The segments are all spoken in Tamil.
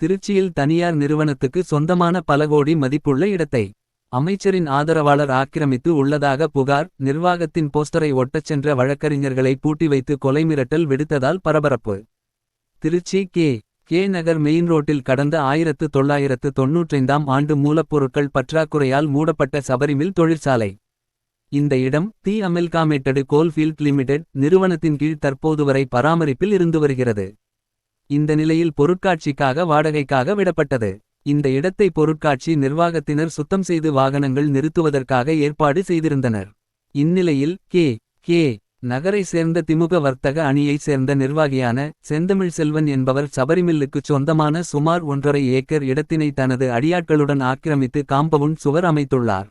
திருச்சியில் தனியார் நிறுவனத்துக்கு சொந்தமான பல கோடி மதிப்புள்ள இடத்தை அமைச்சரின் ஆதரவாளர் ஆக்கிரமித்து உள்ளதாக புகார் நிர்வாகத்தின் போஸ்டரை ஒட்டச் சென்ற வழக்கறிஞர்களை பூட்டி வைத்து கொலை மிரட்டல் விடுத்ததால் பரபரப்பு. Trichy K. K. Nagar main ரோட்டில் கடந்த ஆயிரத்து தொள்ளாயிரத்து தொன்னூற்றைந்தாம் ஆண்டு மூலப்பொருட்கள் பற்றாக்குறையால் மூடப்பட்ட சபரிமில் தொழிற்சாலை. இந்த இடம் தி. அமெல்காமேட்டடு கோல்ஃபீல்ட் லிமிடெட் நிறுவனத்தின் கீழ் தற்போது வரை பராமரிப்பில் இருந்து வருகிறது. இந்த நிலையில் பொருட்காட்சிக்காக வாடகைக்காக விடப்பட்டது. இந்த இடத்தை பொருட்காட்சி நிர்வாகத்தினர் சுத்தம் செய்து வாகனங்கள் நிறுத்துவதற்காக ஏற்பாடு செய்திருந்தனர். இந்நிலையில் கே. கே. நகரை சேர்ந்த திமுக வர்த்தக அணியைச் சேர்ந்த நிர்வாகியான செந்தமிழ் செல்வன் என்பவர் சபரிமில்லுக்குச் சொந்தமான சுமார் ஒன்றரை ஏக்கர் இடத்தினை தனது அடியாட்களுடன் ஆக்கிரமித்து காம்பவுண்ட் சுவர் அமைத்துள்ளார்.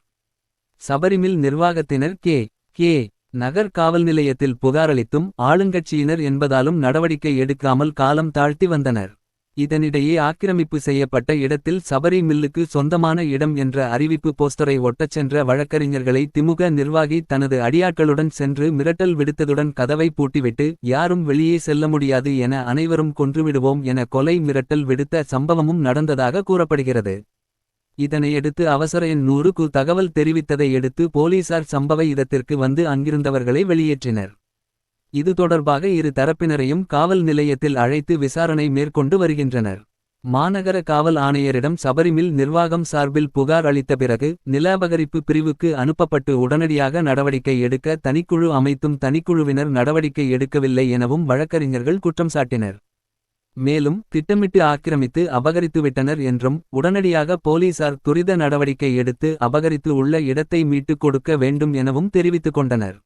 சபரிமில் நிர்வாகத்தினர் கே. கே. நகர் காவல் நிலையத்தில் புகாரளித்தும் ஆளுங்கட்சியினர் என்பதாலும் நடவடிக்கை எடுக்காமல் காலம் தாழ்த்தி வந்தனர். இதனிடையே ஆக்கிரமிப்பு செய்யப்பட்ட இடத்தில் சபரி மில்லுக்கு சொந்தமான இடம் என்ற அறிவிப்பு போஸ்டரை ஒட்டச் சென்ற வழக்கறிஞர்களை திமுக நிர்வாகி தனது அடியாட்களுடன் சென்று மிரட்டல் விடுத்ததுடன் கதவை பூட்டிவிட்டு யாரும் வெளியே செல்ல முடியாது என அனைவரும் கொன்றுவிடுவோம் என கொலை மிரட்டல் விடுத்த சம்பவமும் நடந்ததாக கூறப்படுகிறது. இதனையடுத்து அவசர எண் நூறுக்கு தகவல் தெரிவித்ததையடுத்து போலீசார் சம்பவ இடத்திற்கு வந்து அங்கிருந்தவர்களை வெளியேற்றினர். இது தொடர்பாக இரு தரப்பினரையும் காவல் நிலையத்தில் அழைத்து விசாரணை மேற்கொண்டு வருகின்றனர். மாநகர காவல் ஆணையரிடம் சபரிமில் நிர்வாகம் சார்பில் புகார் அளித்த பிறகு நிலாபகரிப்பு பிரிவுக்கு அனுப்பப்பட்டு உடனடியாக நடவடிக்கை எடுக்க தனிக்குழு அமைத்தும் தனிக்குழுவினர் நடவடிக்கை எடுக்கவில்லை எனவும் வழக்கறிஞர்கள் குற்றம் சாட்டினர். மேலும் திட்டமிட்டு ஆக்கிரமித்து அபகரித்துவிட்டனர் என்றும் உடனடியாக போலீசார் துரித நடவடிக்கை எடுத்து அபகரித்து உள்ள இடத்தை மீட்டுக் கொடுக்க வேண்டும் எனவும் தெரிவித்துக் கொண்டனர்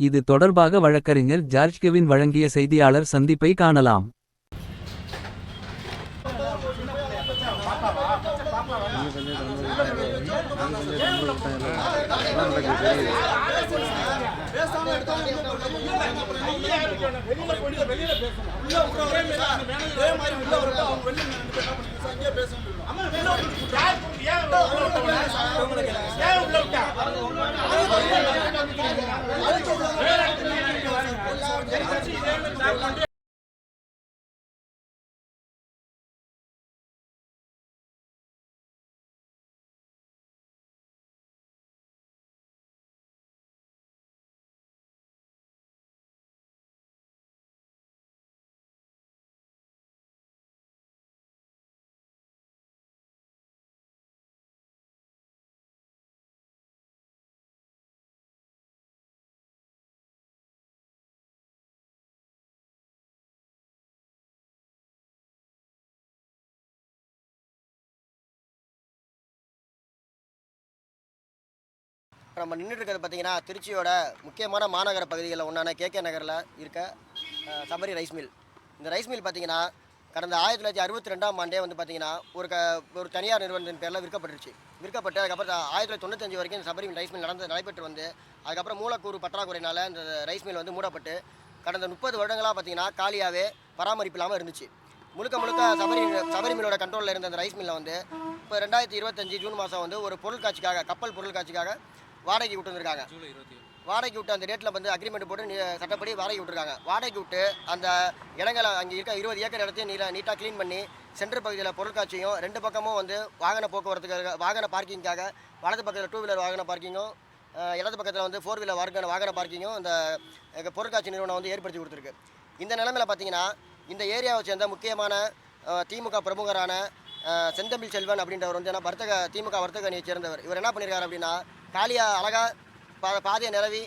இது தொடர்பாக வழக்கறிஞர் ஜார்ஜ் கெவின் வழங்கிய செய்தியாளர் சந்திப்பை காணலாம் உள்ள வரட்டும் அவங்க வெளியே ரெண்டு பேரும் என்ன பண்ணிட்டு அங்கேயே பேசணும் ஏன் உள்ள விட்டா அதுக்கு உள்ள இப்போ நம்ம நின்றுட்டு இருக்கிறது பார்த்தீங்கன்னா திருச்சியோட முக்கியமான மாநகர பகுதிகளில் ஒன்றான கேகே நகரில் இருக்க சபரி ரைஸ் மில். இந்த ரைஸ் மில் பார்த்தீங்கன்னா கடந்த ஆயிரத்தி தொள்ளாயிரத்தி அறுபத்தி ரெண்டாம் ஆண்டே வந்து பார்த்தீங்கன்னா ஒரு க ஒரு தனியார் நிறுவனத்தின் பேரில் விற்கப்பட்டுருச்சு. விற்கப்பட்டு அதுக்கப்புறம் ஆயிரத்தி தொள்ளாயிரத்தி தொண்ணூத்தஞ்சு வரைக்கும் இந்த சபரி ரைஸ் மில் நடந்து நடைபெற்று வந்து அதுக்கப்புறம் மூலக்கூறு பற்றாக்குறையினால் இந்த ரைஸ் மில் வந்து மூடப்பட்டு கடந்த முப்பது வருடங்களாக பார்த்தீங்கன்னா காலியாகவே பராமரிப்பு இல்லாமல் இருந்துச்சு. முழுக்க முழுக்க சபரி சபரி மில்லோட கண்ட்ரோலில் இருந்த அந்த ரைஸ் மில்லை வந்து இப்போ ரெண்டாயிரத்தி இருபத்தஞ்சு ஜூன் மாதம் வந்து ஒரு பொருள் காட்சிக்காக கப்பல் பொருள் காட்சிக்காக வாடகைக்கு விட்டு வந்திருக்காங்க. வாடகைக்கு விட்டு அந்த டேட்டில் வந்து அக்ரிமெண்ட் போட்டு சட்டப்படி வாடகைக்கு விட்டுருக்காங்க. வாடகைக்கு விட்டு அந்த இடங்களை அங்கே இருக்க இருபது ஏக்கர் இடத்தையும் நீல நீட்டாக க்ளீன் பண்ணி சென்ட்ரு பகுதியில் பொருட்காட்சியும் ரெண்டு பக்கமும் வந்து வாகன போக்குவரத்துக்காக வாகன பார்க்கிங்காக வலது பக்கத்தில் டூ வீலர் வாகன பார்க்கிங்கும் இடது பக்கத்தில் வந்து ஃபோர் வீலர் வாகன வாகன பார்க்கிங்கும் இந்த அஹ், பொருட்காட்சி நிறுவனம் வந்து ஏற்படுத்தி கொடுத்துருக்கு. இந்த நிலைமையில் பார்த்தீங்கன்னா இந்த ஏரியாவை சேர்ந்த முக்கியமான திமுக பிரமுகரான செந்தமிழ் செல்வன் அப்படின்றவர் வந்து என்ன வர்த்தக திமுக வர்த்தக அணியை சேர்ந்தவர். இவர் என்ன பண்ணியிருக்காரு அப்படின்னா காலியாக அழகா பா பாதையை நிலவி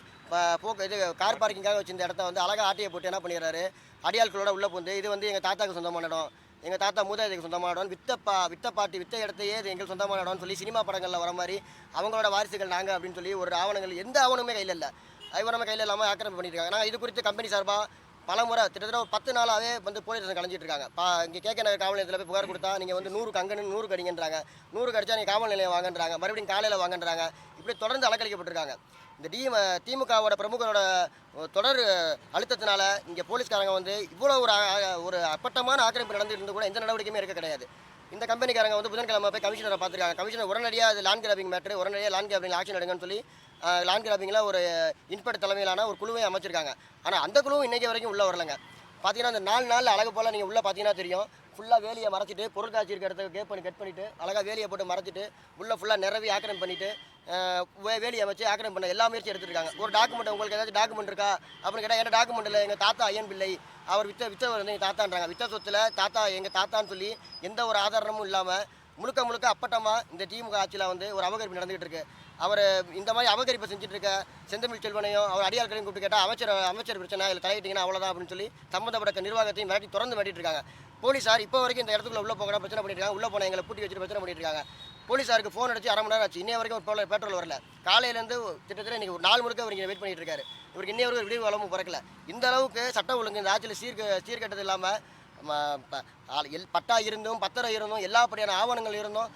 போக்கு இது கார் பார்க்கிங்காக வச்சிருந்த இடத்த வந்து அழகா ஆட்டியை போட்டு என்ன பண்ணிடுறாரு? அடியாள்களோட உள்ளே பூந்து இது வந்து எங்கள் தாத்தாக்கு சொந்தமான இடம். எங்கள் தாத்தா மூதாதைக்கு சொந்தமான இடம். வித்த பா வித்த பாட்டி வித்த இடத்தையே இது எங்களுக்கு சொந்தமான இடம்னு சொல்லி சினிமா படங்களில் வர மாதிரி அவங்களோட வாரிசுகள் நாங்கள் அப்படின்னு சொல்லி ஒரு ஆவணங்கள் எந்த ஆவணமே கையில் இல்லை. அது நம்ம கையில் இல்லாமல் ஆக்கிரமிப்பு பண்ணியிருக்காங்க நாங்கள் இது குறித்து கம்பெனி சார்பாக பல முறை கிட்டத்தட்ட ஒரு பத்து நாளாகவே வந்து போலீஸ் ஸ்டேஷன் கலைஞ்சிட்டு இருக்காங்க பா இங்கே கேட்க நகர் காவல் நிலையத்தில் போய் புகார் கொடுத்தா நீங்கள் வந்து நூறு கங்கன்னு நூறு கடிங்கன்றாங்க. நூறு கடிச்சா நீங்கள் காவல் நிலையம் வாங்கன்றாங்க. மறுபடியும் காலையில் வாங்கன்றாங்க. இப்படி தொடர்ந்து அலக்கழிக்கப்பட்டிருக்காங்க இந்த டி திமுகவோட பிரமுகரோட தொடர் அழுத்தத்தினால இங்கே போலீஸ்காரங்க வந்து இவ்வளோ ஒரு ஒரு அப்பட்டமான ஆக்கிரமிப்பு நடந்துட்டு இருந்து கூட எந்த நடவடிக்கையுமே இருக்க கிடையாது. இந்த கம்பெனிக்காரங்க வந்து புதன்கிழமை போய் கமிஷனரை பார்த்துருக்காங்க. கமிஷனர் உடனடியாக அது லேண்ட் கிராபிங் மேட்ரு உடனடியாக லேண்ட் கிராபிங் ஆக்ஷன் எடுங்கன்னு சொல்லி லேண்ட் கிராபிங்கில் ஒரு இன்ஸ்பெக்டர் தலைமையிலான ஒரு குழுவை அமைச்சிருக்காங்க. ஆனால் அந்த குழுவும் இன்றைக்கி வரைக்கும் உள்ளே வரலங்க. பார்த்தீங்கன்னா அந்த நாலு நாள் அழகு போல் நீங்கள் உள்ளே பார்த்தீங்கன்னா தெரியும். ஃபுல்லாக வேலியை மறைச்சிட்டு பொருட்காட்சி இருக்கிற இடத்துக்கு கேட் பண்ணி கட் பண்ணிவிட்டு அழகாக வேலியை போட்டு மறைச்சிட்டு உள்ளே ஃபுல்லாக நிறவி ஆக்கிரமம் பண்ணிவிட்டு வே- வேலி அமைச்சு ஆக்கிரமம் பண்ண எல்லா முயற்சி எடுத்துருக்காங்க ஒரு டாக்குமெண்ட் உங்களுக்கு ஏதாச்சும் டாக்குமெண்ட் இருக்கா? அப்படின்னு கேட்டால் என்ன டாக்குமெண்ட் இல்லை. எங்கள் தாத்தா ஐயன் பிள்ளை. அவர் வித்த வித்தவர் வந்து எங்கள் தாத்தான்றாங்க. வித்த சொத்தில் தாத்தா எங்கள் தாத்தான்னு சொல்லி எந்த ஒரு ஆதாரமும் இல்லாமல் முழுக்க முழுக்க அப்பட்டமாக இந்த திமுக ஆட்சியில் வந்து ஒரு அவகரிப்பு நடந்துகிட்டு இருக்கு. அவர் இந்த மாதிரி அபகரிப்பை செஞ்சுட்டு இருக்க செந்தமிழ் செல்வனையும் அவர் அடியார்களையும் கூப்பிட்டு கேட்டால் அமைச்சர் அமைச்சர் பிரச்சனை இதில் தலையிட்டீங்கன்னா அவ்வளோதான் அப்படின்னு சொல்லி சம்மந்தப்பட்ட நிர்வாகத்தையும் மிரட்டி திறந்து மிரட்டிட்டு இருக்காங்க. போலீஸார் இப்போ வரைக்கும் இந்த இடத்துக்குள்ள உள்ள போகிற பிரச்சனை பண்ணிட்டு இருக்காங்க. உள்ள போன எங்களை பூட்டி வச்சுட்டு பிரச்சனை பண்ணிட்டு இருக்காங்க. போலீஸாருக்கு ஃபோன் அடிச்சு அரை மணி நேரம் ஆச்சு. இன்னைய வரைக்கும் ஒரு பெட்ரோல் வரல. காலையிலேருந்து கிட்டத்தட்ட இன்னைக்கு ஒரு நாலு முழுக்க இவர் வெயிட் பண்ணிட்டு இருக்காரு. இவருக்கு இன்னைய வரைக்கும் விடிவு வளமும் பிறக்கல. இந்த அளவுக்கு சட்டம் ஒழுங்கு இந்த ஆட்சியில் சீர்க சீர்கட்டது இல்லாமல் எல் பட்டா இருந்தும் பத்திரம் இருந்தும் எல்லாப்படியான ஆவணங்கள் இருந்தும்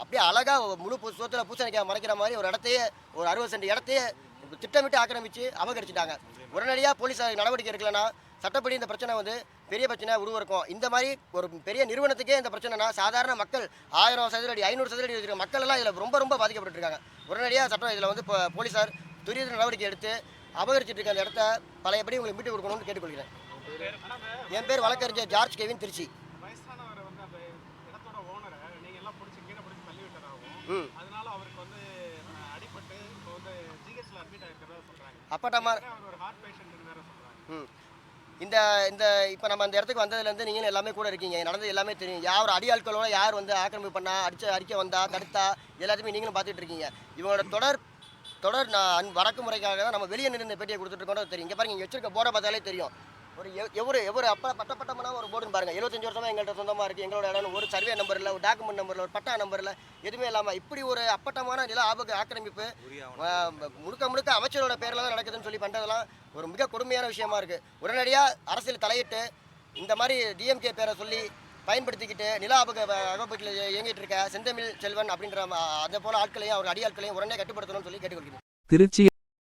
அப்படியே அழகாக முழு சோத்தில் பூசணிக்காய் மறைக்கிற மாதிரி ஒரு இடத்தையே ஒரு அறுபது சென்ட் இடத்தையே திட்டமிட்டு ஆக்கிரமித்து அபகரிச்சிட்டாங்க. உடனடியாக போலீஸார் நடவடிக்கை எடுக்கலைன்னா சட்டப்படி இந்த பிரச்சனை வந்து பெரிய பிரச்சனை உருவருக்கும் இந்த மாதிரி ஒரு பெரிய நிறுவனத்துக்கே இந்த பிரச்சனைனா சாதாரண மக்கள் ஆயிரம் சதுரடி ஐநூறு சதுரடி வச்சிருக்க மக்கள் எல்லாம் இதில் ரொம்ப ரொம்ப பாதிக்கப்பட்டுருக்காங்க. உடனடியாக சட்டம் இதில் வந்து இப்போ போலீஸார் துரித நடவடிக்கை எடுத்து அபகரிச்சிட்டு இருக்க அந்த இடத்த பழையபடி உங்களுக்கு மீட்டு கொடுக்கணும்னு கேட்டுக்கொள்கிறேன். என் பேர் வழக்கறிஞர் ஜார்ஜ் கெவின் திருச்சி. அப்பட்டமா இந்த இந்த இப்போ நம்ம அந்த இடத்துக்கு வந்ததுலேருந்து நீங்களும் எல்லாமே கூட இருக்கீங்க. நடந்தது எல்லாமே தெரியும். யார் அடியாட்களோட யார் வந்து ஆக்கிரமிப்பு பண்ணா அடிச்ச அறிக்கை வந்தா தடுத்தா எல்லாத்தையுமே நீங்களும் பார்த்துட்டு இருக்கீங்க. இவங்களோட தொடர் தொடர் நான் வடக்கு முறைக்காக தான் நம்ம வெளியே நின்று பேட்டியை கொடுத்துட்டு இருக்கோம் தெரியும். இங்கே பாருங்க இங்கே வச்சிருக்க போர்டை பார்த்தாலே தெரியும். ஒரு எவ்- எவரு எவரு அப்ப பட்ட பட்டமான ஒரு போர்டுன்னு பாருங்க. எழுபத்தஞ்சு வருஷமா எங்கள்கிட்ட சொந்தமாக இருக்குது எங்களோட இடம் ஒரு சர்வே நம்பர் இல்லை ஒரு டாக்குமெண்ட் நம்பரில் ஒரு பட்டா நம்பரில் எதுவுமே இல்லாமல் இப்படி ஒரு அப்பட்டமான நில ஆபத்து ஆக்கிரமிப்பு முழுக்க முழுக்க அமைச்சரோட பேரில் தான் நடக்குதுன்னு சொல்லி பண்ணுறதெல்லாம் ஒரு மிக கொடுமையான விஷயமா இருக்குது உடனடியாக அரசியல் தலையிட்டு இந்த மாதிரி டிஎம்கே பேரை சொல்லி பயன்படுத்திக்கிட்டு நில ஆபக அகப்பட்டில் இயங்கிட்டு இருக்க செந்தமிழ் செல்வன் அப்படின்ற அதே போல ஆட்களையும் அவர் அடியாட்களையும் உடனே கட்டுப்படுத்தணும்னு சொல்லி கேட்டுக்கொள்கிறேன். திருச்சி